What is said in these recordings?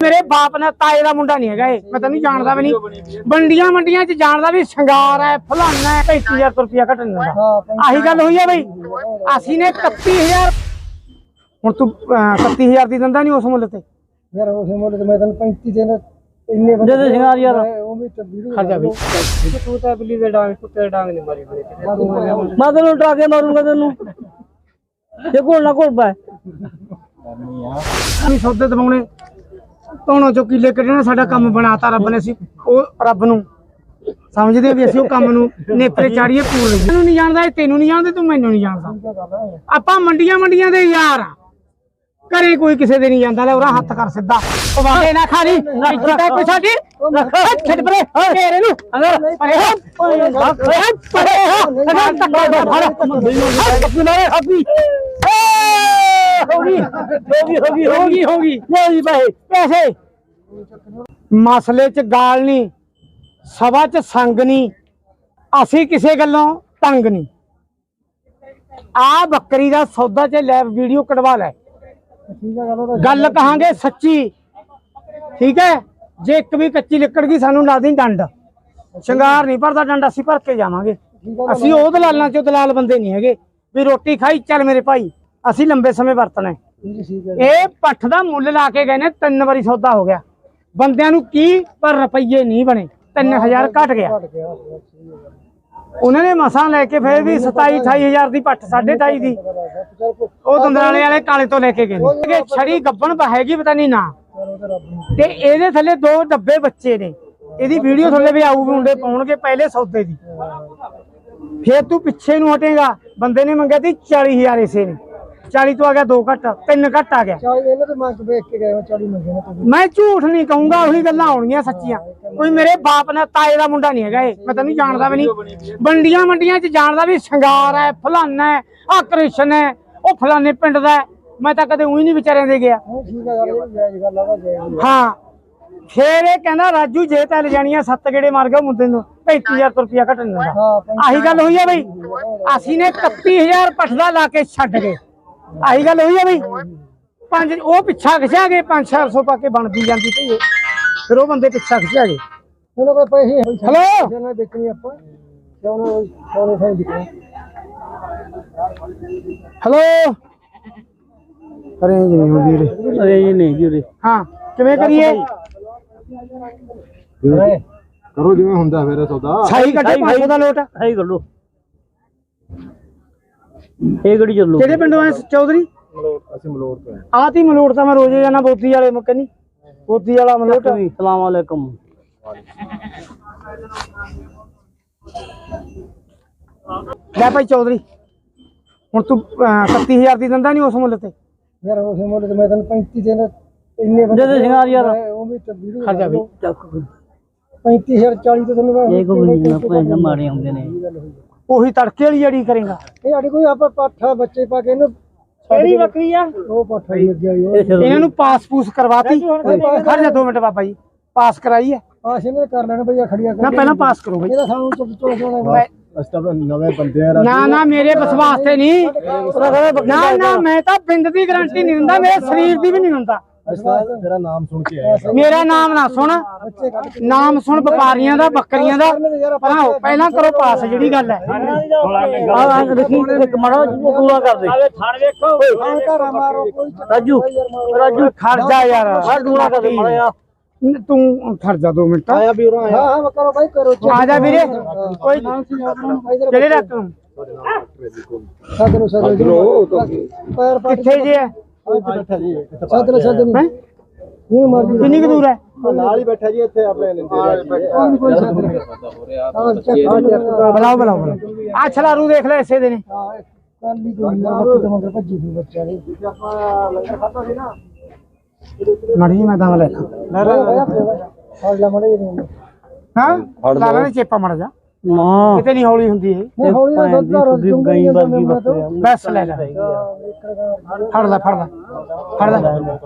ਮੇਰੇ ਬਾਪ ਨੇ ਤਾਏ ਦਾ ਮੁੰਡਾ ਨਹੀਂ ਹੈਗਾ ਇਹ ਮੈਂ ਤੈਨੂੰ ਜਾਣਦਾ ਵੀ ਨਹੀਂ। ਮੰਡੀਆਂ ਮੰਡੀਆਂ 'ਚ ਜਾਣਦਾ ਵੀ ਸ਼ਿੰਗਾਰ ਹੈ ਫਲਾਨਾ ਹੈ 35000 ਰੁਪਇਆ ਘਟਣ ਦਿੰਦਾ ਆਹੀ ਗੱਲ ਹੋਈ ਹੈ ਬਈ। ਅਸੀਂ ਨੇ 31000 ਹੁਣ ਤੂੰ ਅਹ, 31000 ਦੀ ਦਿੰਦਾ ਨਹੀਂ ਉਸ ਮੁੱਲ ਤੇ। ਯਾਰ ਉਹ ਮੁੱਲ ਤੇ ਮੈਂ ਤੈਨੂੰ 35 ਦੇ ਨਾ ਇੰਨੇ ਬੰਦੇ ਦੇ ਸ਼ਿੰਗਾਰ ਯਾਰ। ਉਹ ਵੀ ਤਾਂ ਵੀਡੀਓ ਖਰਚਾ ਵੀ ਤੂੰ ਤਾਂ ਬਿੱਲੀ ਦੇ ਡਾਂਗ ਕੁੱਤੇ ਡਾਂਗ ਨਹੀਂ ਮਾਰੀ ਮੈਂ ਤੈਨੂੰ ਉਠਾ ਕੇ ਮਾਰੂੰਗਾ ਤੈਨੂੰ। ਕੋਲ ਨਾ ਕੋਲ ਬੈ ਨਹੀਂ ਸੌਦੇ ਦਵਾਉਣੇ ਤੋਣੋ ਚੋ ਕਿੱਲੇ ਕੱਢਣਾ ਸਾਡਾ ਕੰਮ ਬਣਾਤਾ ਰੱਬ ਨੇ ਅਸੀਂ ਉਹ ਰੱਬ ਨੂੰ ਸਮਝਦੇ ਵੀ ਅਸੀਂ ਉਹ ਕੰਮ ਨੂੰ ਨੇਪਰੇ ਚਾੜੀਏ ਪੂਰ ਲਈ ਤੈਨੂੰ ਨਹੀਂ ਜਾਣਦਾ ਇਹ ਤੈਨੂੰ ਨਹੀਂ ਜਾਣਦੇ ਤੂੰ ਮੈਨੂੰ ਨਹੀਂ ਜਾਣਦਾ ਆਪਾਂ ਮੰਡੀਆਂ ਮੰਡੀਆਂ ਦੇ ਯਾਰ ਆ ਘਰੇ ਕੋਈ ਕਿਸੇ ਦੇ ਨਹੀਂ ਜਾਂਦਾ ਲੈ ਉਹਦਾ ਹੱਥ ਕਰ ਸਿੱਧਾ ਪਵਾੜੇ ਨਾ ਖਾਲੀ ਇੱਜ਼ਤ ਕੋਈ ਸਾਡੀ ਛੱਡ ਪਰੇ ਤੇਰੇ ਨੂੰ ਅਗਰ ਪਰੇ ਹੋ ਪਰੇ ਹੋ ਅਗਰ ਤੱਕਾ ਫੜ ਨਾਰੇ ਹਾਪੀ ਹੋ ਗਈ ਹੋ ਗਈ ਹੋ ਗਈ ਹੋ ਗਈ ਹੋ ਗਈ। ਲੈ ਜੀ ਭਾਈ ਪੈਸੇ। ਮਸਲੇ 'ਚ ਗਾਲ ਨਹੀਂ, ਸਭਾ 'ਚ ਸੰਗ ਨਹੀਂ, ਅਸੀਂ ਕਿਸੇ ਗੱਲੋਂ ਤੰਗ ਨਹੀਂ। ਆ ਬੱਕਰੀ ਦਾ ਸੌਦਾ 'ਚ ਲੈ ਵੀਡੀਓ ਕਢਵਾ ਲੈ। ਗੱਲ ਕਹਾਂਗੇ ਸੱਚੀ। ਠੀਕ ਹੈ? ਜੇ ਇੱਕ ਵੀ ਕੱਚੀ ਲੱਕੜ ਗਈ ਸਾਨੂੰ ਲਾ ਦੀ ਡੰਡ, ਸ਼ਿੰਗਾਰ ਨਹੀਂ ਭਰਦਾ ਡੰਡ, ਅਸੀਂ ਭਰ ਕੇ ਜਾਵਾਂਗੇ। ਅਸੀਂ ਉਹ ਦਲਾਲਾਂ ਚੋਂ ਦਲਾਲ ਬੰਦੇ ਨਹੀਂ ਹੈਗੇ। ਵੀ ਰੋਟੀ ਖਾਈ, ਚੱਲ ਮੇਰੇ ਭਾਈ। ਅਸੀਂ ਲੰਬੇ ਸਮੇਂ ਵਰਤਣਾ। ਹੈ। ਇਹ ਪੱਠ ਦਾ ਮੁੱਲ ਲਾ ਕੇ ਗਏ ਨੇ ਤਿੰਨ ਵਾਰੀ ਸੌਦਾ ਹੋ ਗਿਆ। ਬੰਦਿਆਂ ਨੂੰ ਕੀ ਪਰ ਰੁਪਈਏ ਨਹੀਂ ਬਣੇ 3000 ਘਟ ਗਿਆ। ਉਹਨਾਂ ਨੇ ਮਸਾਂ ਲੈ ਕੇ ਫੇਰ ਵੀ 27 28000 ਦੀ ਪੱਠ 2.5 ਦੀ। ਉਹ ਦੰਦਰਾਲੇ ਵਾਲੇ ਕਾਲੇ ਤੋਂ ਲੈ ਕੇ ਗਏ ਨੇ। ਛੜੀ ਗੱਬਣ ਹੈਗੀ ਪਤਾ ਨਹੀਂ ਨਾ। ਤੇ ਇਹਦੇ ਥੱਲੇ ਦੋ ਡੱਬੇ ਬੱਚੇ ਨੇ। ਇਹਦੀ ਵੀਡੀਓ ਥੱਲੇ ਵੀ ਆਊਗੀ ਮੁੰਡੇ ਪਾਉਣਗੇ ਪਹਿਲੇ ਸੌਦੇ ਦੀ। ਫੇਰ ਤੂੰ ਪਿੱਛੇ ਨੂੰ ਹਟੇਗਾ। ਬੰਦੇ ਨੇ ਮੰਗਿਆ ਸੀ 40000 ਇਸੇ ਨੇ। 40 ਤੋਂ ਆ ਗਿਆ ਦੋ ਘੱਟ ਤਿੰਨ ਘੱਟ ਆ ਗਿਆ। ਚਾਲੀ ਇਹਨਾਂ ਤੇ ਮੰਗ ਵੇਖ ਕੇ ਗਏ 40 ਮੰਗੇ ਨੇ ਤੁਸੀਂ ਮੈਂ ਝੂਠ ਨਹੀਂ ਕਹੂੰਗਾ ਉਹੀ ਗੱਲਾਂ ਆਉਣਗੀਆਂ ਸੱਚੀਆਂ। ਕੋਈ ਮੇਰੇ ਬਾਪ ਨੇ ਤਾਏ ਦਾ ਮੁੰਡਾ ਨਹੀਂ ਹੈਗਾ ਇਹ ਮੈਂ ਤੈਨੂੰ ਜਾਣਦਾ ਵੀ ਨਹੀਂ। ਮੰਡੀਆਂ ਮੰਡੀਆਂ 'ਚ ਜਾਣਦਾ ਵੀ ਸ਼ਿੰਗਾਰ ਹੈ ਫਲਾਨਾ ਹੈ ਆ ਕ੍ਰਿਸ਼ਨ ਹੈ ਉਹ ਫਲਾਨੇ ਪਿੰਡ ਦਾ ਹੈ। ਮੈਂ ਤਾਂ ਕਦੇ ਉਹੀ ਨਹੀਂ ਵਿਚਾਰਿਆਂ ਦੇ ਗਿਆ। ਹਾਂ ਹੈ ਹਾਂ ਫੇਰ ਇਹ ਕਹਿੰਦਾ ਰਾਜੂ ਜੇ ਤਾਂ ਲਿਜਾਣੀਆਂ ਸੱਤ ਗੇੜੇ ਮਾਰ ਗਿਆ ਮੁੰਡੇ ਨੂੰ 35000 ਰੁਪਇਆ ਘਟਣ ਹਾਂ ਪੰਜ- ਆਹੀ ਗੱਲ ਹੋਈ ਹੈ ਬਈ। ਅਸੀਂ ਨੇ 31000 ਪਠਦਾ ਲਾ ਕੇ ਛੱਡ ਗਏ। ਆਹੀ ਗੱਲ ਹੋਈ ਹੈ ਬਈ। ਪੰਜ ਉਹ ਪਿੱਛਾ ਖਿਚਾ ਗਏ 5-400 ਪਾ ਕੇ ਬਣਦੀ ਜਾਂਦੀ ਪਈ ਇਹ। ਫਿਰ ਉਹ ਬੰਦੇ ਪਿੱਛਾ ਖਿਚਾ ਗਏ ਉਹਨਾਂ ਕੋਲ ਪੈਸੇ ਹੈ ਹੈਲੋ ਜਿਹਨਾਂ ਦੇਖਣੀ ਆਪਾਂ। ਸੋਨੇ ਸੋਨੇ ਸਾਈ ਦਿਖਣਾ ਹੈਲੋ ਅਰੇਂਜ ਨਹੀਂ ਹੁੰਦੀ ਰੇ ਅਰੇ ਨਹੀਂ ਜੁਰੇ ਹਾਂ ਕਿਵੇਂ ਕਰੀਏ? ਕਰੋ ਜਿਵੇਂ ਹੁੰਦਾ ਫਿਰ ਸੌਦਾ। ਸਾਈ ਕੱਢੇ 500 ਦਾ ਲੋਟ ਕਰ ਲੋ ਇਹ ਗੜੀ ਚੱਲੋ? ਕਿਹੜੇ ਪਿੰਡੋਂ ਆਏ ਚੌਧਰੀ? ਅਸੀਂ ਮਲੋੜ ਤੋਂ ਆਹ ਤੀ ਮਲੋਟ ਤਾਂ ਮੈਂ ਰੋਜ਼ ਜਾਣਾ ਬੋਤੀ ਵਾਲੇ ਮੁੱਕੇ ਨਹੀਂ ਬੋਤੀ ਵਾਲਾ ਮਲੋਟ। ਸਲਾਮ ਅਲੈਕਮ। ਲੈ ਭਾਈ ਚੌਧਰੀ ਹੁਣ ਤੂੰ ਅਹ, 31000 ਦੀ ਦਿੰਦਾ ਨਹੀਂ ਉਸ ਮੁੱਲ ਤੇ? ਯਾਰ ਉਹ ਮੁੱਲ ਤੇ ਮੈਂ ਤੈਨੂੰ 35 ਦੇ ਇੰਨੇ ਬੰਦੇ ਦੇ ਸ਼ਿੰਗਾਰ ਯਾਰ। ਉਹ ਵੀ ਤਾਂ ਵੀਡੀਓ ਖਰਚਾ ਵੀ। 35000 40 ਤੋਂ ਤੈਨੂੰ ਮੈਂ ਇਹ ਕੋ ਵੀ ਨਾ ਪੈਸੇ ਮਾਰੇ ਹੁੰਦੇ ਨੇ। ਉਹੀ ਤੜਕੇ ਵਾਲੀ ਜੜੀ ਕਰੇਗਾ। ਇਹ ਸਾਡੇ ਕੋਈ ਆਪਾਂ ਪਾਠਾ ਬੱਚੇ ਪਾ ਕੇ ਇਹਨੂੰ ਕਿਹੜੀ ਬੱਕਰੀ ਆ? ਉਹ ਪਾਠਾ ਹੀ ਅੱਗੇ ਆਈ ਉਹ ਇਹਨਾਂ ਨੂੰ ਪਾਸ ਪੂਸ ਕਰਵਾਤੀ। ਖੜ ਜਾ 2 ਮਿੰਟ ਬਾਬਾ ਜੀ। ਪਾਸ ਕਰਾਈ ਹੈ। ਇਹਨੇ ਕਰ ਲੈਣਾ ਭਈਆ ਖੜੀਆਂ ਨਾ ਪਹਿਲਾਂ ਪਾਸ ਕਰੋ ਬਈ। ਇਹਦਾ ਸਾਨੂੰ ਚੁੱਪ ਚੁੱਪ ਚੁੱਪ ਮੈਂ- ਅਸਤਾ ਨਵੇਂ ਬੰਦੇ ਆ ਨਾ ਨਾ ਮੇਰੇ ਬਸ ਵਾਸਤੇ ਨਹੀਂ। ਨਾ ਨਾ ਮੈਂ ਤਾਂ ਪਿੰਡ ਦੀ ਗਾਰੰਟੀ ਨਹੀਂ ਦਿੰਦਾ ਮੇਰੇ ਸਰੀਰ ਦੀ ਵੀ ਨਹੀਂ ਦਿੰਦਾ ਅਸਤਾ ਤੇਰਾ ਨਾਮ ਸੁਣ ਕੇ ਆਇਆ ਮੇਰਾ ਨਾਮ ਨਾ ਸੁਣ। ਨਾਮ ਸੁਣ ਵਪਾਰੀਆਂ ਦਾ ਬੱਕਰੀਆਂ ਦਾ। ਪਹਿਲਾਂ ਪਹਿਲਾਂ ਕਰੋ ਪਾਸ ਜਿਹੜੀ ਗੱਲ ਹੈ। ਆ ਦੇਖੀ ਇੱਕ ਮੜਾ ਪੂਰਾ ਕਰ ਦੇ ਆਹ ਘਰ ਮਾਰੋ ਕੋਈ ਚੱਕਰ ਰਾਜੂ ਰਾਜੂ ਖੜ ਜਾ ਯਾਰ ਦੂਰਾ ਕਰ ਦੇ ਤੂੰ ਖੜ ਜਾ 2 ਮਿੰਟ। ਆਇਆ ਵੀ ਉਰਾਂ ਹਾਂ ਹਾਂ ਕਰੋ ਭਾਈ ਕਰੋ। ਆ ਜਾ ਵੀਰੇ। ਕੋਈ ਡਾਕਟਰ ਸਦਰੋ ਸਦਰੋ ਪੈਰ ਪਾ ਕਿੱਥੇ ਜੇ? ਹੈ ਬੈਠਾ ਜੀ ਸਦਰੋ ਸਦਰੋ ਹੈਂ? ਇਹ ਮਰਜ਼ੀ ਕਿੰਨੀ ਕੁ ਦੂਰ ਹੈ? ਨਾਲ ਹੀ ਬੈਠਾ ਜੀ ਇੱਥੇ ਆਪਣੇ ਬੁਲਾਓ ਬੁਲਾਓ ਬੁਲਾਓ। ਆ ਛਲਾਰੂ ਦੇਖ ਲੈ ਇਸੇ ਦੇ ਨੇ। ਹਾਂ ਕੱਲ ਹੀ ਕੋਈ ਨਾ ਬੱਤੀ ਤੋਂ ਮਗਰ ਭੱਜੀ ਸੀ ਬੱਚਾ ਨੇ ਆਪਾਂ ਲੰਗਰ ਖਾਦਾ ਸੀ ਨਾ। ਮੜੀ ਮੈਂ ਤਾਂ ਲੈ ਫੜ ਲੈ ਮੜੇ ਜੀ ਹਾਂ? ਲਾ ਲੈ ਚੇਪਾ ਮੜ ਜਾ ਨਾ ਕਿਤੇ ਨਹੀਂ ਹੌਲੀ ਹੁੰਦੀ ਇਹ। ਨਹੀਂ ਹੌਲੀ ਨਾਲ ਦੁੱਧ ਦੀ ਗਈ ਵਰਗੀ ਬੱਕਰੇ ਬਸ ਲੈ ਲੈ। ਫੜ ਲੈ ਫੜ ਲੈ। ਫੜ ਲੈ।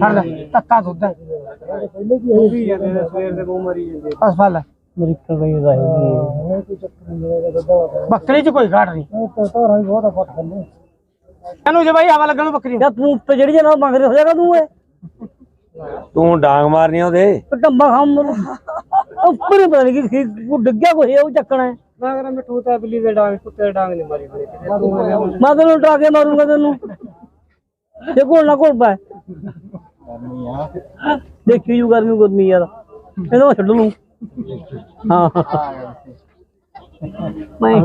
ਫੜ ਲੈ। ਤੱਕਾ ਦੁੱਧ। ਹੈ ਪਹਿਲੇ ਕੀ ਹੋਈ ਵੀ ਜਾਂਦੇ ਸਵੇਰ ਦੇ ਮੂੰਹ ਮਰੀ ਜਾਂਦੇ। ਬਸ ਫੜ ਲੈ। ਮੇਰੀ ਕਗਈ ਦਾ ਹੈਗੀ। ਨਹੀਂ ਕੋਈ ਚੱਕਰ ਨਹੀਂ ਇਹਦਾ ਦੁੱਧ ਵਾ ਬੱਕਰੀ 'ਚ ਕੋਈ ਘਾਟ ਨਹੀਂ। ਧਾਰਾਂ ਵੀ ਬਹੁਤ ਫਟ ਥੱਲੇ ਇਹਨੂੰ ਜੇ ਬਾਈ ਹਵਾ ਲੱਗਣ ਨੂੰ ਬੱਕਰੀ। ਨੂੰ। ਯਾ ਤੂੰ ਉੱਤੇ ਜਿਹੜੀ ਜਨਾ ਮੰਗ ਰਿਹਾ ਹੋ ਜਾਗਾ ਤੂੰ ਏ ਤੂੰ ਡਾਂਗ ਮਾਰਨੀ ਉਹਦੇ। ਟੰਬਾ ਖਾਮ। ਉੱਪਰ ਪਤਾ ਨਹੀਂ ਕਿ ਉਹ ਡਿੱਗਿਆ ਕੋਈ ਉਹ ਚੱਕਣਾ ਹੈ। ਮੈਂ ਕਹਿੰਦਾ ਮਿੱਠੂ ਤਾਂ ਬਿੱਲੀ ਦੇ ਡਾਂਗ ਕੁੱਤੇ ਦੇ ਡਾਂਗ ਨਹੀਂ ਮਾਰੀ ਹੋਣੀ ਮੈਂ ਤੈਨੂੰ ਟਰਾ ਕੇ ਮਾਰੂੰਗਾ ਤੈਨੂੰ। ਤੇ ਕੋਲ ਨਾ ਕੋਲ ਪਾ ਦੇਖੀ ਜੂ ਗਰਮੀ ਗੁਰਮੀ ਯਾਰ। ਇਹਦਾ ਮੈਂ ਛੱਡ ਲੂੰ। ਹਾਂ। ਮੈਂ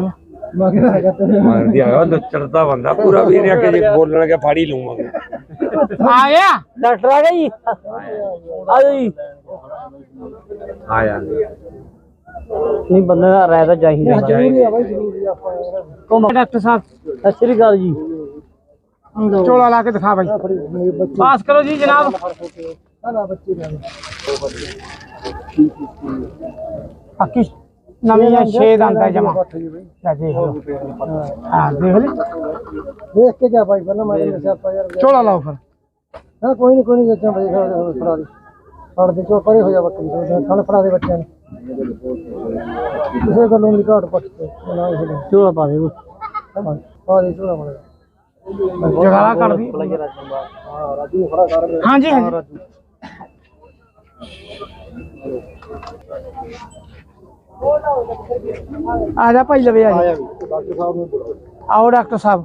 ਮਾਰਦੀ ਆ ਉਹ ਚੜਦਾ ਬੰਦਾ। ਪੂਰਾ ਵੀ ਰਿਆ ਕਿ ਜੇ ਬੋਲਣ ਲੱਗਾ ਫਾੜੀ ਲੂੰਗਾ ਆ ਗਿਆ ਡਾਕਟਰ ਆ ਗਿਆ ਜੀ। ਆ ਜੀ। ਆ ਯਾਰ ਨਹੀਂ ਬੰਦੇ ਦਾ ਰਾਇ ਤਾਂ ਚਾਹੀਦਾ ਜ਼ਰੂਰੀ ਆ ਬਾਈ ਜ਼ਰੂਰੀ ਆ ਆਪਾਂ ਯਾਰ ਕੋਮ ਡਾਕਟਰ ਸਾਹਿਬ ਸਤਿ ਸ਼੍ਰੀ ਅਕਾਲ ਜੀ ਚੋਲਾ ਲਾ ਕੇ ਦਿਖਾ ਬਾਈ ਫੜੀ ਮੇਰੇ ਬੱਚੇ ਪਾਸ ਕਰੋ ਜੀ ਜਨਾਬ ਨਾ ਬੱਚੇ ਨੇ ਬਾਕੀ ਨਵੀਆਂ 6 ਦੰਦਾ ਜਮਾ ਬੱਠ ਜੀ ਬਾਈ ਦੇਖ ਲਓ ਹਾਂ ਦੇਖ ਲੈ ਦੇਖ ਕੇ ਜਾ ਬਾਈ ਪਹਿਲਾਂ ਮਾਰੇ ਨਸ਼ਾ ਆਪਾਂ ਯਾਰ ਚੋਲਾ ਲਾਓ ਫਿਰ ਹਾਂ ਕੋਈ ਨਹੀਂ ਕੋਈ ਨਹੀਂ ਜੱਜਾਂ ਬਾਈ ਫੜਾ ਦੇ ਫੜ ਦੇ ਚੋ ਪਰੇ ਹੋ ਜਾ ਬੱਕਰੀ ਤੋਂ ਥਣ ਫੜਾ ਦੇ ਬੱਚਿਆਂ ਨੂੰ। ਕਿਸੇ ਗੱਲੋਂ ਦੀ ਘਾਟ ਪੱਟ ਤੇ ਨਾ ਇਸ ਨੂੰ ਚੋਲਾ ਪਾ ਦੇ ਪਾ ਦੇ ਝੋਲਾ ਮਾਰੇ ਜਗਾਲਾ ਕੱਢ ਦੀ ਹਾਂ ਰਾਜੂ ਖੜਾ ਕਰ ਦੇ ਹਾਂਜੀ ਹਾਂਜੀ। ਆ ਜਾ ਭਾਈ ਲਵੇ ਆ ਜਾ। ਡਾਕਟਰ ਸਾਹਿਬ ਨੂੰ ਬੁਲਾਓ। ਆਓ ਡਾਕਟਰ ਸਾਹਿਬ।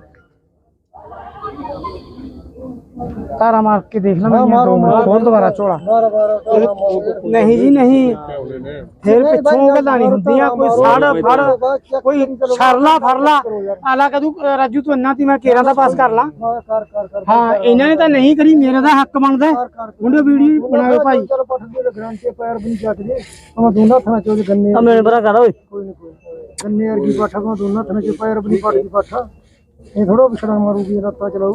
ਤਾਰਾ ਮਾਰ ਕੇ ਦੇਖ ਲੈ ਮੈਂ ਦੋ ਮਿੰਟ। ਹੋਰ ਦੁਬਾਰਾ ਚੋਲਾ? ਬਾਰ ਬਾਰ ਨਹੀਂ ਜੀ ਨਹੀਂ। ਫਿਰ ਪਿੱਛੋਂ ਗੱਲਾਂ ਨਹੀਂ ਹੁੰਦੀਆਂ ਕੋਈ ਸਾੜ ਫੜ ਕੋਈ ਸਰਲਾ ਫੜਲਾ ਆਲਾ ਕਦੂ ਰਾਜੂ ਤੂੰ ਇੰਨਾ ਤੀ ਮੈਂ ਕੇਰਾਂ ਦਾ ਪਾਸ ਕਰ ਲਾਂ। ਹਾਂ ਇਹਨਾਂ ਨੇ ਤਾਂ ਨਹੀਂ ਕਰੀ ਮੇਰਾ ਤਾਂ ਹੱਕ ਬਣਦਾ। ਮੁੰਡੇ ਵੀਡੀਓ ਬਣਾਓ ਭਾਈ। ਚਲ ਪੱਠ ਦੇ ਪੈਰ ਵੀ ਨਹੀਂ ਚੱਕਦੇ ਉਹ ਦੋਨਾਂ ਥਾਂ ਚੋਂ ਗੰਨੇ ਆ ਮੇਰੇ ਬਰਾ ਕਰ ਓਏ। ਕੋਈ ਨਹੀਂ ਕੋਈ। ਗੰਨੇ ਵਰਗੀ ਪਾਠਾ ਕੋ ਦੋਨਾਂ ਥਾਂ ਚ ਪੈਰ ਵੀ ਨਹੀਂ ਪੱਟ ਦੀ ਪਾਠਾ। ਇਹ ਥੋੜਾ ਵਿਛੜਾ ਮਾਰੂਗੀ ਰੱਤਾ ਚਲਾਉ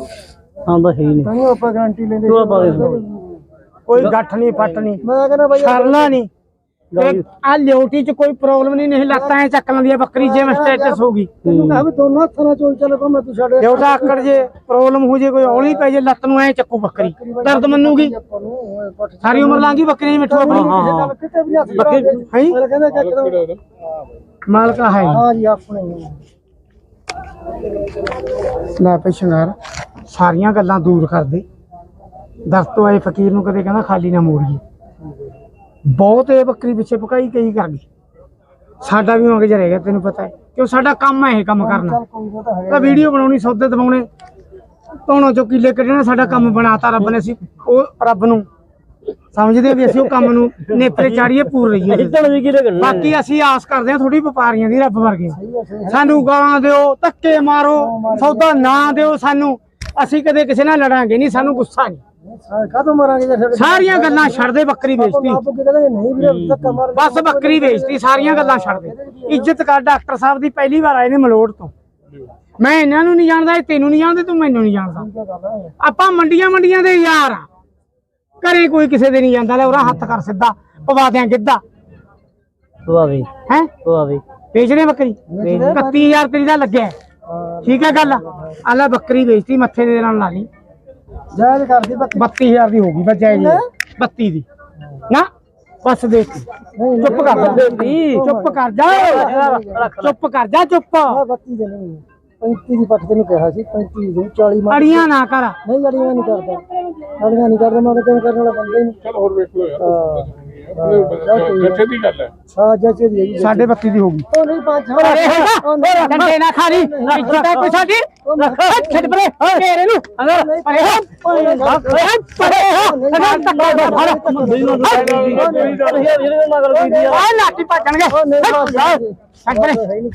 ਹਾਂ ਬਸ ਹੀ ਨਹੀਂ ਤਾਂ ਹੀ ਆਪਾਂ ਗਾਰੰਟੀ ਲੈਂਦੇ ਚੋਲਾ ਪਾ ਦੇ ਕੋਈ ਗੱਠ ਨਹੀਂ ਫੱਟ ਨਹੀਂ। ਮੈਂ ਕਹਿੰਦਾ ਬਾਈ ਸਰਲਾ ਨਹੀਂ। ਆ ਲਿਓਟੀ ਚ ਕੋਈ ਪ੍ਰੋਬਲਮ ਨਹੀਂ ਨਹੀਂ ਲੱਤਾਂ ਐ ਚੱਕ ਲੈਂਦੀ ਆ ਬੱਕਰੀ ਜਿਵੇਂ ਸਟੇਟਸ ਹੋਗੀ ਤੈਨੂੰ ਕਹਾਂ ਵੀ ਦੋਨਾਂ ਥਾਂ ਚੋਂ ਚੱਲ ਪਾ ਮੈਂ ਤੂੰ ਛੱਡ। ਲਿਓਟਾ ਆਕੜ ਜੇ ਪ੍ਰੋਬਲਮ ਹੋ ਜੇ ਕੋਈ ਔਲੀ ਪੈ ਜੇ ਲੱਤ ਨੂੰ ਐ ਚੱਕੂ ਬੱਕਰੀ। ਦਰਦ ਮੰਨੂਗੀ। ਆਪਾਂ ਨੂੰ ਓਏ ਪੱਠ ਸਾਰੀ ਉਮਰ ਲਾਂਗੀ ਬੱਕਰੀ ਮਿੱਠੂ ਆਪਣੀ। ਕਿਸੇ ਗੱਲ ਕਿਤੇ ਵੀ ਹੱਥ ਬੱਕੇ ਹੈਂ? ਮੈਂ ਕਹਿੰਦਾ ਕਿ ਇੱਕਦਮ ਮਾਲਕਾ ਹੈ। ਹਾਂ ਜੀ ਆਪਣੇ। ਹੀ। ਲੈ ਪਈ ਸ਼ਿੰਗਾਰ ਸਾਰੀਆਂ ਗੱਲਾਂ ਦੂਰ ਕਰ ਦੇ। ਦਸ ਤੋਂ ਆਏ ਫਕੀਰ ਨੂੰ ਕਦੇ ਕਹਿੰਦਾ ਖਾਲੀ ਨਾ ਮੋੜੀਏ। ਬਹੁਤ ਇਹ ਬੱਕਰੀ ਪਿੱਛੇ ਪਕਾਈ ਕਈ ਕਰ ਗਈ। ਸਾਡਾ ਵੀ ਮੰਗ ਜਾ ਰਹਿ ਗਿਆ ਤੈਨੂੰ ਪਤਾ ਹੈ। ਕਿਉਂ ਸਾਡਾ ਕੰਮ ਹੈ ਇਹ ਕੰਮ ਕਰਨਾ। ਤਾਂ ਵੀਡੀਓ ਬਣਾਉਣੀ ਸੌਦੇ ਦਵਾਉਣੇ। ਤੋਣੋ ਚੋਂ ਕਿੱਲੇ ਕੱਢਣੇ ਸਾਡਾ ਕੰਮ ਬਣਾਤਾ ਰੱਬ ਨੇ ਅਸੀਂ। ਉਹ ਰੱਬ ਨੂੰ ਸਮਝਦੇ ਵੀ ਅਸੀਂ ਉਹ ਕੰਮ ਨੂੰ ਨੇਪਰੇ ਚਾੜੀਏ ਪੂਰ ਰਹੀਏ ਇੱਧਰ ਵੀ ਕਿਹਦੇ ਕਰਨਾ ਬਾਕੀ ਅਸੀਂ ਆਸ ਕਰਦੇ ਹਾਂ ਥੋੜੀ ਵਪਾਰੀਆਂ ਦੀ ਰੱਬ ਵਰਗੇ। ਸਾਨੂੰ ਗਾਲਾਂ ਦਿਓ ਧੱਕੇ ਮਾਰੋ ਸੌਦਾ ਨਾ ਦਿਓ ਸਾਨੂੰ। ਅਸੀਂ ਕਦੇ ਕਿਸੇ ਨਾਲ ਲੜਾਂਗੇ ਨਹੀਂ ਸਾਨੂੰ ਗੁੱਸਾ ਨਹੀਂ। ਕਾਹਤੋਂ ਮਾਰਾਂਗੇ ਸਾਰੀਆਂ ਗੱਲਾਂ ਛੱਡ ਦੇ ਬੱਕਰੀ ਵੇਚਤੀ। ਬਸ ਬੱਕਰੀ ਵੇਚਤੀ ਸਾਰੀਆਂ ਗੱਲਾਂ ਛੱਡ ਦੇ। ਇੱਜ਼ਤ ਕਰ ਡਾਕਟਰ ਸਾਹਿਬ ਦੀ ਪਹਿਲੀ ਵਾਰ ਆਏ ਨੇ ਮਲੋੜ ਤੋਂ। ਮੈਂ ਇਹਨਾਂ ਨੂੰ ਨਹੀਂ ਜਾਣਦਾ ਇਹ ਤੈਨੂੰ ਨਹੀਂ ਜਾਣਦੇ ਤੂੰ ਮੈਨੂੰ ਨਹੀਂ ਜਾਣਦਾ। ਆਪਾਂ ਮੰਡੀਆਂ ਮੰਡੀਆਂ ਦੇ ਯਾਰ ਆ। ਘਰੇ ਕੋਈ ਕਿਸੇ ਦੇ ਨਹੀਂ ਜਾਂਦਾ ਲੈ ਉਹਦਾ ਹੱਥ ਕਰ ਸਿੱਧਾ ਪਵਾ ਦਿਆਂ ਗਿੱਧਾ। ਤੂੰ ਆਵੇ ਹੈ? ਤੂੰ ਆਵੇ ਵੇਚਣੇ ਬੱਕਰੀ? 31000 ਤੇਰੀ ਦਾ ਲੱਗਿਆ। ਹੈ। ਠੀਕ ਹੈ ਗੱਲ? ਆਲਾ ਬੱਕਰੀ ਵੇਚਤੀ ਮੱਥੇ ਦੇ ਨਾਲ ਲਾ ਲਈ। ਜਾਇਜ਼ ਕਰਦੀ ਬੱਕਰੀ। 32000 ਦੀ ਹੋਗੀ ਬਚਾਈ ਜੀ 32 ਦੀ। ਨਾ? ਬਸ ਦੇਖ ਚੁੱਪ ਕਰ ਜਾ। ਚੁੱਪ ਕਰ ਜਾ। ਚੁੱਪ ਕਰ ਜਾ ਚੁੱਪ। ਦੇ ਨਹੀਂ। 35 ਦੀ ਪੱਟ ਤੈਨੂੰ ਕਿਹਾ ਸੀ 35 ਦੀ 40 ਮਾਰ ਅੜੀਆਂ ਨਾ ਕਰ। ਨਹੀਂ ਲੜੀਆਂ ਨਹੀਂ ਕਰਦਾ। ਲੜੀਆਂ ਨਹੀਂ ਕਰਦਾ ਮੈਂ ਤਾਂ ਕਿਉਂ ਕਰਨ ਵਾਲਾ ਬੰਦਾ ਹੀ ਨਹੀਂ। ਚਲ ਹੋਰ ਵੇਖ ਲੋ ਕਿੱਥੇ ਦੀ ਗੱਲ ਹੈ ਹਾਂ ਜੱਜੇ ਦੀ ਹੈਗੀ ਸਾਡੇ 32 ਦੀ ਹੋਗੀ ਉਹ ਨਹੀਂ ਪੰਜ ਹੈਗਾ ਡੰਡੇ ਨਾ ਖਾਲੀ ਇੱਜ਼ਤ ਹੈ ਕੋਈ ਸਾਡੀ ਛੱਡ ਪਰੇ ਤੇਰੇ ਨੂੰ ਅਰੇ ਪਰੇ ਹੋ ਪਰੇ ਹੋ ਅਗਰ ਤੱਕਾ ਦੋ ਆ ਲਾਠੀ ਭੱਜਣਗੇ ਛੱਡ ਪਰੇ ਹੈ ਨਹੀਂ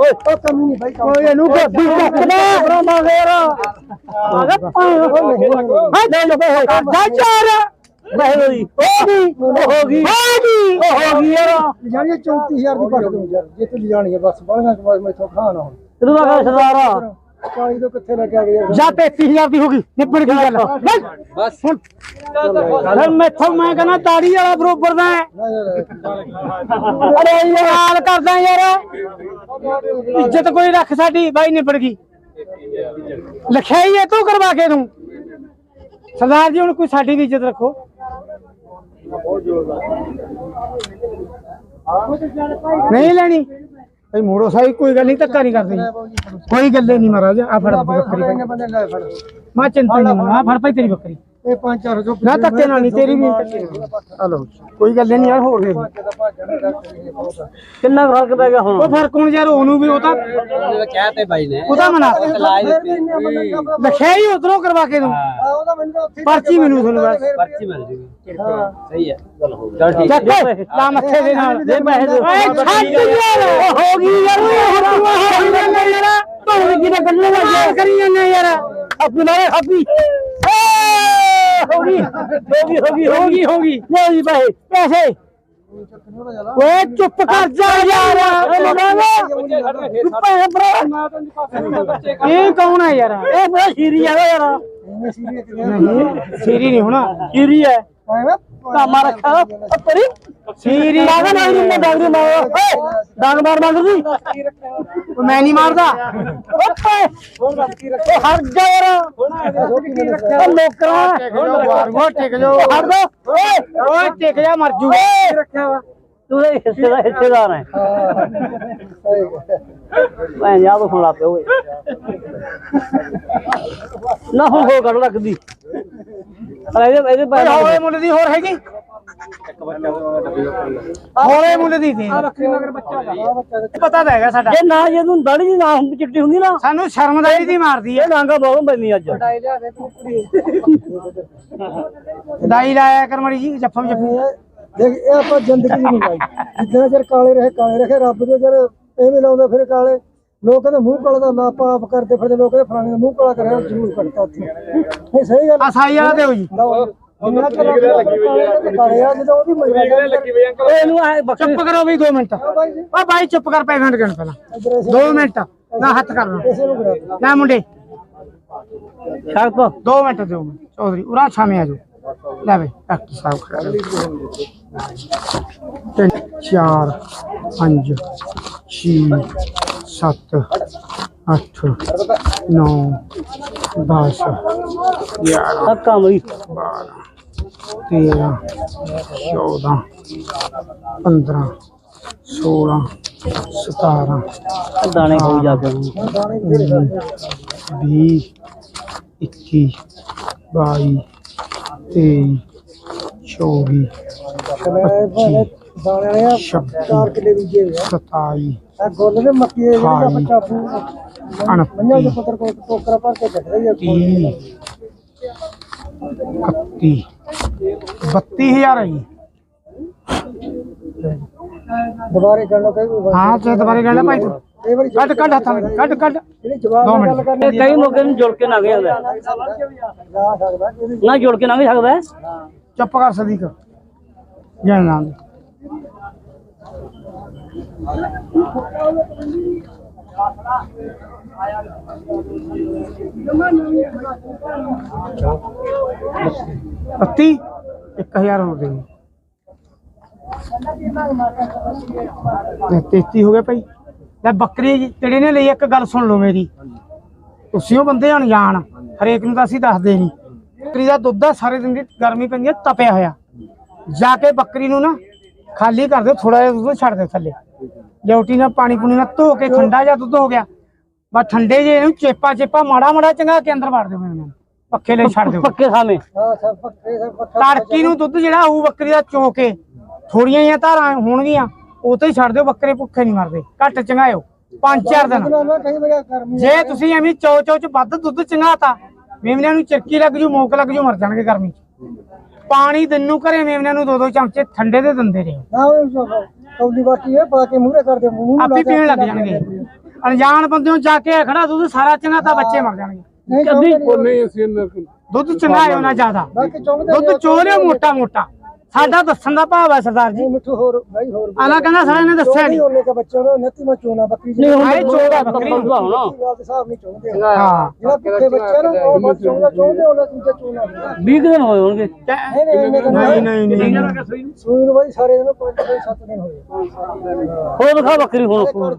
ਓਏ ਉਹ ਕਮੀ ਨਹੀਂ ਭਾਈ ਕੰਮ ਓਏ ਇਹਨੂੰ ਗੱਡੀ ਚੱਕਦਾ ਬਰਾਮਾ ਫੇਰ ਆਗਾ ਪਾਏ ਹਾਂ ਲੈ ਲੋ ਬੇ ਜਾ ਚਾਰ ਨਹੀਂ ਹੋਈ ਹੋ ਗਈ ਹੋ ਗਈ ਹੋ ਗਈ ਹੋ ਗਈ ਯਾਰ ਜਾਣੀ 34000 ਦੀ ਪੱਟ ਦੂੰ ਯਾਰ ਜੇ ਤੂੰ ਜਾਣੀ ਹੈ ਬਸ ਬਾਲੀਆਂ ਕਮਾਈ ਮੈਥੋਂ ਖਾਣਾ ਹੁਣ ਤੂੰ ਦਾ ਸਰਦਾਰ 40 ਤੋਂ ਕਿੱਥੇ ਲੈ ਕੇ ਆ ਗਿਆ ਜਾਂ 33000 ਦੀ ਹੋ ਗਈ ਨਿਬੜ ਗਈ ਗੱਲ ਬਸ ਹੁਣ ਫਿਰ ਮੈਥੋਂ ਮੈਂ ਕਹਿੰਦਾ ਤਾੜੀ ਵਾਲਾ ਬਰੋਬਰ ਦਾ ਹੈ ਅਰੇ ਯਾਰ ਹਾਲ ਕਰਦਾ ਯਾਰ ਇੱਜ਼ਤ ਕੋਈ ਰੱਖ ਸਾਡੀ ਬਾਈ ਨਿਬੜ ਗਈ ਲਖਾਈ ਹੈ ਤੂੰ ਕਰਵਾ ਕੇ ਤੂੰ ਸਰਦਾਰ ਜੀ ਹੁਣ ਕੋਈ ਸਾਡੀ ਵੀ ਇੱਜ਼ਤ ਰੱਖੋ ਨਹੀਂ ਲੈਣੀ। ਭਈ ਮੋੜੋ ਸਾਈ ਕੋਈ ਗੱਲ ਨਹੀਂ ਧੱਕਾ ਨਹੀਂ ਕਰਦੇ। ਕੋਈ ਗੱਲੇ ਨਹੀਂ ਮਹਾਰਾਜ ਆ ਫੜ ਬੱਕਰੀ ਮੈਂ ਚਿੰਤਾ ਨਹੀਂ ਆ ਫੜ ਭਾਈ ਤੇਰੀ ਬੱਕਰੀ। ਇਹ ਪੰਜ ਚਾਰ ਜੋ ਨਾ ਧੱਕੇ ਨਾਲ ਨਹੀਂ ਤੇਰੀ ਵੀ। ਹਲੋ ਕੋਈ ਗੱਲ ਨਹੀਂ ਯਾਰ ਹੋਰ ਦੇ। ਕਿੰਨਾ ਫ਼ਰਕ ਪੈ ਗਿਆ ਹੁਣ? ਉਹ ਫ਼ਰਕ ਹੁਣ ਯਾਰ ਉਹਨੂੰ ਵੀ ਉਹ ਤਾਂ ਕਹਤੇ ਬਾਈ ਨੇ। ਉਹਦਾ ਮਨਾ। ਲਖਿਆ ਹੀ ਉਧਰੋਂ ਕਰਵਾ ਕੇ ਤਾਂ। ਉੱਥੇ ਪਰਚੀ ਮੈਨੂੰ ਤੁਹਾਨੂੰ ਬਸ। ਪਰਚੀ ਮਿਲ ਜੂਗੀ। ਹਾਂ। ਸਹੀ ਹੈ। ਚਲ ਠੀਕ ਚੱਕ ਲਾ ਮੱਥੇ ਦੇ ਨਾਲ। ਦੇ ਪੈਸੇ ਦੇ ਓਏ ਛੱਡ ਯਾਰ। ਉਹ ਹੋ ਗਈ ਯਾਰ ਓਏ ਹੋ ਗਈ ਯਾਰ। ਤੂੰ ਕੀ ਨਾ ਕੱਢਣ ਲੱਗਾ ਕਰੀ ਜਾਂਦਾ ਯਾਰ। ਆਪੀ ਮਾਰੇ ਆਪੀ ਹੋ ਗਈ ਹੋ ਗਈ ਹੋ ਗਈ ਹੋ ਗਈ ਹੋ ਗਈ ਲੈ ਜੀ ਪੈਸੇ ਪੈਸੇ ਓਏ ਚੁੱਪ ਕਰ ਜਾ ਯਾਰ ਓਏ ਪੈਸੇ ਭਰਾ ਇਹ ਕੌਣ ਹੈ ਯਾਰ? ਇਹ ਬੜਾ ਸ਼ੀਰੀ ਆ ਯਾਰ। ਸੀਰੀ ਨਹੀਂ ਹੋਣਾ। ਸ਼ੀਰੀ ਹੈ ਆਇਆ ਕਾਮਾ ਰੱਖਾ ਪਰੀ ਸੀਰੀ ਮਾਗਾ ਨਾ ਇਹਨੂੰ ਡਾਂਗਰੀ ਮਾਰ ਓਏ ਡਾਂਗ ਮਾਰ ਮੰਗਦੀ ਮੈਂ ਨਹੀਂ ਮਾਰਦਾ ਓਏ ਉਹ ਹਟ ਜਾ ਯਾਰ ਉਹ ਲੋਕਰਾ ਉਹ ਟਿਕ ਜਾ ਹਟ ਜਾ ਓਏ ਓਏ ਟਿਕ ਜਾ ਮਰ ਜੂ ਰੱਖਿਆ ਵਾ ਤੂੰ ਤਾਂ ਹਿੱਸੇ ਦਾ ਹਿੱਸੇਦਾਰ ਹੈ ਭੈਣ ਜਾ ਤੂੰ ਹੁਣ ਲਾ ਪਿਓ ਓਏ ਨਾ ਹੁਣ ਹੋ ਕੱਢ ਲੱਗਦੀ ਅਰੇ ਇਹਦੇ ਇਹਦੇ ਪੈਸੇ ਹੋਲੇ ਮੁੱਲ ਦੀ ਹੋਰ ਹੈਗੀ? ਹੋਲੇ ਮੁੱਲ ਦੀ ਦੇ ਪਤਾ ਤਾਂ ਹੈਗਾ ਸਾਡਾ। ਜੇ ਨਾ ਜੇ ਤੂੰ ਦਾੜੀ ਦੀ ਨਾ ਹੁੰਦੀ ਚਿੱਟੀ ਹੁੰਦੀ ਨਾ। ਸਾਨੂੰ ਸ਼ਰਮਦਾਰੀ ਦੀ ਮਾਰਦੀ ਇਹ ਬਹੁਤ ਪੈਂਦੀ ਅੱਜ। ਦਾਈ ਲਾਇਆ ਕਰ ਮੜੀ ਜੀ ਜੱਫਮ ਜੱਫੀ ਦੇਖ ਇਹ ਆਪਾਂ ਜ਼ਿੰਦਗੀ ਨਹੀਂ ਲਾਈ ਜਿੰਨਾ ਚਿਰ ਕਾਲੇ ਰਹੇ ਕਾਲੇ ਰਹੇ ਰੱਬ ਦੇ ਜਰ ਐਵੇਂ ਲਾਉਂਦਾ ਫਿਰ ਕਾਲੇ। ਲੋਕ ਕਹਿੰਦੇ ਮੂੰਹ ਕਾਲਾ ਦਾ ਲਾਪ ਆਪ ਕਰਦੇ ਫਿਰਦੇ ਲੋਕ ਕਹਿੰਦੇ ਫਲਾਣੇ ਦਾ ਮੂੰਹ ਕਾਲਾ ਕਰਿਆ ਜ਼ਰੂਰ ਕੱਟਦਾ ਉੱਥੇ ਇਹ ਸਹੀ ਗੱਲ ਆ ਸਾਈ ਵਾਲਾ ਦਿਓ ਜੀ। ਲਓ ਜਿੰਨਾ ਚਿਰ ਕਾਲੇ ਆ ਜਦੋਂ ਉਹਦੀ ਮਜ਼ਬੂਰੀ ਲੱਗੀ ਓਏ ਇਹਨੂੰ ਐ ਬੱਕਰੀ ਚੁੱਪ ਕਰੋ ਵੀ 2 ਮਿੰਟ। ਓ ਬਾਈ ਚੁੱਪ ਕਰ ਪੈਗੰਡ ਕਰਨ ਪਹਿਲਾਂ। ਇਧਰ ਇਸੇ 2 ਮਿੰਟ। ਨਾ ਹੱਥ ਕਰਨਾ ਨੂੰ। ਲੈ ਮੁੰਡੇ। ਤੋ 2 ਮਿੰਟ ਦਿਓ। ਚੌਧਰੀ ਉਰਾ ਛਾਵੇਂ ਆ ਜਾਓ। ਲੈ ਬਈ ਡਾਕਟਰ ਸਾਹਿਬ ਖੜਾ। ਤਿੰਨ ਚਾਰ ਪੰਜ ਛੇ ਸੱਤ ਅੱਠ ਨੌ ਦਸ ਗਿਆਰਾਂ ਹੱਕਾ ਮਰੀ ਬਾਰਾਂ ਤੇਰਾਂ ਚੌਦਾਂ ਪੰਦਰਾਂ ਸੋਲਾਂ ਸਤਾਰਾਂ ਦਾਣੇ ਖਾਈ ਜਾ ਕੇ ਵੀਹ ਇੱਕੀ ਬਾਈ ਤੇਈ ਚੌਵੀ ਦਾਣੇ ਵਾਲੇ ਆ ਛੱਬੀ ਚਾਰ ਕਿੱਲੇ ਬੀਜੇ ਹੋਏ ਆ ਸਤਾਈ ਆ ਗੁੱਲ ਦੇ ਮੱਕੀ ਦੇ ਜਿਹੜੇ ਆਪਾਂ ਅਠਾਈ, ਚਾਪੂ ਮੰਨਿਆ ਉਨੱਤੀ ਦੇ ਪੁੱਤਰ ਕੋਲ ਟੋਕਰਾ ਭਰ ਕੇ ਚੱਕ ਰਹੀ ਆ ਤੀਹ ਇਕੱਤੀ ਬੱਤੀ ਹਜ਼ਾਰ ਹੈ ਜੀ ਦੁਬਾਰੇ ਗੱਲ ਕਹੀ ਹਾਂ ਤੇ ਦੁਬਾਰੇ ਗੱਲ ਹੈ ਭਾਈ ਤੂੰ ਇਹ ਵਾਰੀ ਕੱਢ ਕੱਢ ਹੱਥਾਂ ਵਿੱਚ ਕੱਢ ਕੱਢ। ਜਿਹੜੀ ਜਵਾਬ ਦੋ ਨਾਲ ਮਿੰਟ। ਗੱਲ ਕਰਨੀ ਇਹ ਕਈ ਮੌਕੇ ਨੂੰ ਜੁੜ ਕੇ ਨਾ ਗਿਆ ਹੁੰਦਾ ਜਾ ਸਕਦਾ। ਇਹਦੀ ਨਾ ਜੁੜ ਕੇ ਨਾ ਵੀ ਸਕਦਾ। ਹੈ। ਚੁੱਪ ਕਰ ਸਦੀਕ। ਜੈ ਨਾਮ। ਬੱਤੀ 1000 ਹੋ ਗਏ ਤੇ 33 ਹੋ ਗਏ ਭਾਈ। ਲੈ ਬੱਕਰੀ ਜਿਹੜੇ ਨੇ ਲਈ ਇੱਕ ਗੱਲ ਸੁਣ ਲਓ ਮੇਰੀ। ਤੁਸੀਂ ਉਹ ਬੰਦੇ ਅਣਜਾਣ ਹਰੇਕ ਨੂੰ ਤਾਂ ਅਸੀਂ ਦੱਸਦੇ ਨਹੀਂ। ਬੱਕਰੀ ਦਾ ਦੁੱਧ ਆ ਸਾਰੇ ਦਿਨ ਦੀ ਗਰਮੀ ਪੈਂਦੀ ਹੈ ਤਪਿਆ ਹੋਇਆ। ਜਾ ਕੇ ਬੱਕਰੀ ਨੂੰ ਨਾ ਖਾਲੀ ਕਰ ਦਿਓ ਥੋੜਾ ਜਿਹਾ ਦੁੱਧ ਛੱਡ ਦਿਓ ਥੱਲੇ। ਲਿਓਟੀ ਨਾਲ ਪਾਣੀ ਪੂਣੀ ਨਾਲ ਧੋ ਕੇ ਠੰਡਾ ਜਿਹਾ ਦੁੱਧ ਹੋ ਗਿਆ। ਬਸ ਠੰਡੇ ਜੇ ਇਹਨੂੰ ਚੇਪਾ ਚੇਪਾ ਮਾੜਾ ਮਾੜਾ ਚੰਗਾ ਕੇ ਅੰਦਰ ਵੜ ਦਿਓ ਮੈਨੂੰ। ਪੱਖੇ ਲਈ ਛੱਡ ਦਿਓ। ਪੱਕੇ ਸਾਵੇਂ ਪੱਕੇ ਪੱਕਾ ਤੜਕੀ ਨੂੰ ਦੁੱਧ ਜਿਹੜਾ ਆਊ ਬੱਕਰੀ ਦਾ ਚੋ ਕੇ ਥੋੜੀਆਂ ਜਿਹੀਆਂ ਧਾਰਾਂ ਹੋਣਗੀਆਂ। ਉਹ ਤੇ ਹੀ ਛੱਡ ਦਿਓ ਬੱਕਰੇ ਭੁੱਖੇ ਨਹੀਂ ਮਰਦੇ। ਘੱਟ ਚੰਗਾਇਓ ਪੰਜ ਚਾਰ ਦਿਨ। ਜੇ ਤੁਸੀਂ ਐਵੇਂ ਚੋ ਚੋ ਚ ਵੱਧ ਦੁੱਧ ਚੰਗਾਤਾ ਮੇਮਨਿਆਂ ਨੂੰ ਚਿਰਕੀ ਲੱਗ ਜੂ ਮੋਕ ਲੱਗ ਜੂ ਮਰ ਜਾਣਗੇ ਗਰਮੀ ਚ। ਪਾਣੀ ਦਿਨ ਨੂੰ ਘਰੇ ਮੇਮਨਿਆਂ ਨੂੰ ਦੋ ਦੋ ਚਮਚੇ ਠੰਡੇ ਦੇ ਦਿੰਦੇ ਰਹੋ। ਕੌਲੀ ਬਾਟੀ ਹੈ ਪਾ ਕੇ ਮੂਹਰੇ ਕਰਦੇ ਮੂੰਹ ਨੂੰ ਆਪੇ ਲਾ ਕੇ ਪੀਣ ਲੱਗ ਜਾਣਗੇ। ਅਣਜਾਣ ਬੰਦਿਆਂ ਜਾ ਕੇ ਖੜਾ ਦੁੱਧ ਸਾਰਾ ਚੰਗਾ ਤਾਂ ਬੱਚੇ ਮਰ ਜਾਣਗੇ। ਨਹੀਂ ਕਦੀ ਨਹੀਂ ਅਸੀਂ ਦੁੱਧ ਚੰਗਾ ਹੈ ਨਾ ਜ਼ਿਆਦਾ। ਦੁੱਧ ਚੋ ਲਿਓ ਮੋਟਾ ਮੋਟਾ ਸਾਡਾ ਦੱਸਣ ਦਾ ਭਾਵ ਹੈ ਸਰਦਾਰ ਜੀ। ਨਹੀਂ ਮਿੱਠੂ ਹੋਰ ਭਾਈ ਹੋਰ ਆਲਾ ਕਹਿੰਦਾ ਸਾਰਾ ਇਹਨੇ ਦੱਸਿਆ ਨਹੀਂ। ਉਹਨੇ ਕਾ ਬੱਚਾ ਉਹ ਨੱਤੀ ਮਾ ਚੋਣਾ ਬੱਕਰੀ ਨਹੀਂ ਹੁਣ ਆਏ ਚੋਗਾ ਬੱਕਰੀ ਨੂੰ। ਹੋਣਾ ਨਹੀਂ ਹਾਂ। ਜਿਹੜਾ ਭੁੱਖੇ ਬੱਚਾ ਨਾ ਉਹ ਬਸ ਚੋਂਦਾ ਚੋਂਦੇ ਉਹਨਾਂ ਦੂਜਾ ਚੋਣਾ ਨਹੀਂ। 20 ਦਿਨ ਹੋਏ ਹੋਣਗੇ। ਨਹੀਂ ਨਹੀਂ ਨਹੀਂ ਨਹੀਂ ਨਹੀਂ ਸੂਈ ਨੂੰ ਬਾਈ ਸਾਰੇ ਦਿਨ 5 6 7 ਦਿਨ ਹੋਏ। ਹੋਰ ਦਿਖਾ ਬੱਕਰੀ ਹੁਣ।